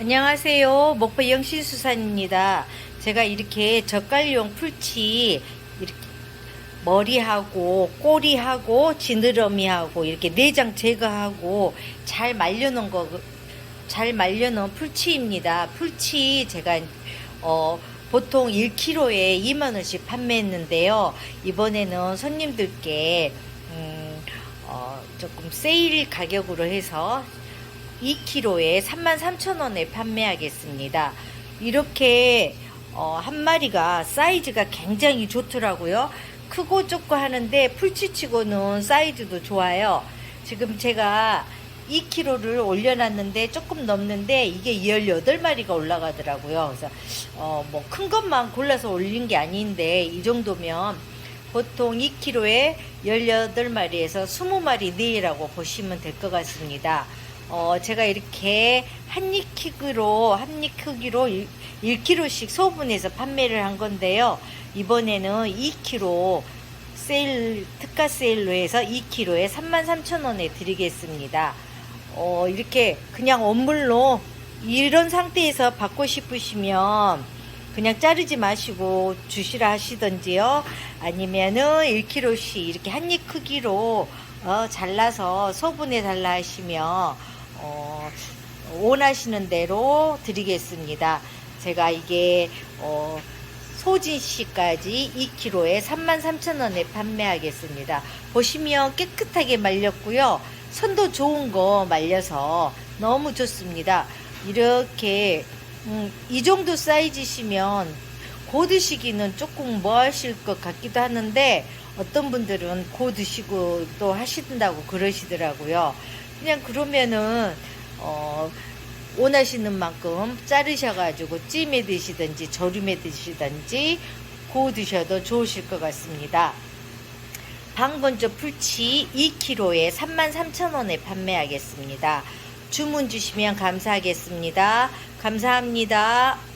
안녕하세요. 목포 영신수산입니다. 제가 이렇게 젓갈용 풀치 이렇게 머리하고 꼬리하고 지느러미하고 이렇게 내장 제거하고 잘 말려놓은 거, 잘 말려놓은 풀치입니다. 풀치 제가 어, 보통 1kg에 2만 원씩 판매했는데요. 이번에는 손님들께 음, 어, 조금 세일 가격으로 해서 2kg에 33,000원에 판매하겠습니다. 이렇게 어, 한 마리가 사이즈가 굉장히 좋더라고요. 크고 좁고 하는데 풀치치고는 사이즈도 좋아요. 지금 제가 2kg를 올려놨는데 조금 넘는데 이게 18마리가 올라가더라고요. 그래서 어, 뭐 큰 것만 골라서 올린 게 아닌데 이 정도면 보통 2kg에 18마리에서 20마리 내외라고 보시면 될 것 같습니다. 어, 제가 이렇게 한입 크기로, 한입 크기로 1, k g 씩 소분해서 판매를 한 건데요. 이번에는 2kg 세일, 특가 세일로 해서 2kg에 33,000원에 드리겠습니다. 어, 이렇게 그냥 원물로 이런 상태에서 받고 싶으시면 그냥 자르지 마시고 주시라 하시던지요. 아니면은 1kg씩 이렇게 한입 크기로 어, 잘라서 소분해 달라 하시면 어, 원하시는 대로 드리겠습니다. 제가 이게 어, 소진 씨까지 2kg에 33,000원에 판매하겠습니다. 보시면 깨끗하게 말렸고요. 선도 좋은 거 말려서 너무 좋습니다. 이렇게 음, 이 정도 사이즈시면 고 드시기는 조금 뭐 하실 것 같기도 하는데 어떤 분들은 고 드시고 또 하신다고 그러시더라고요. 그냥 그러면은 어, 원하시는 만큼 자르셔가지고 찜에 드시든지 조림에 드시든지 고 드셔도 좋으실 것 같습니다. 방건조 풀치 2kg에 33,000원에 판매하겠습니다. 주문 주시면 감사하겠습니다. 감사합니다.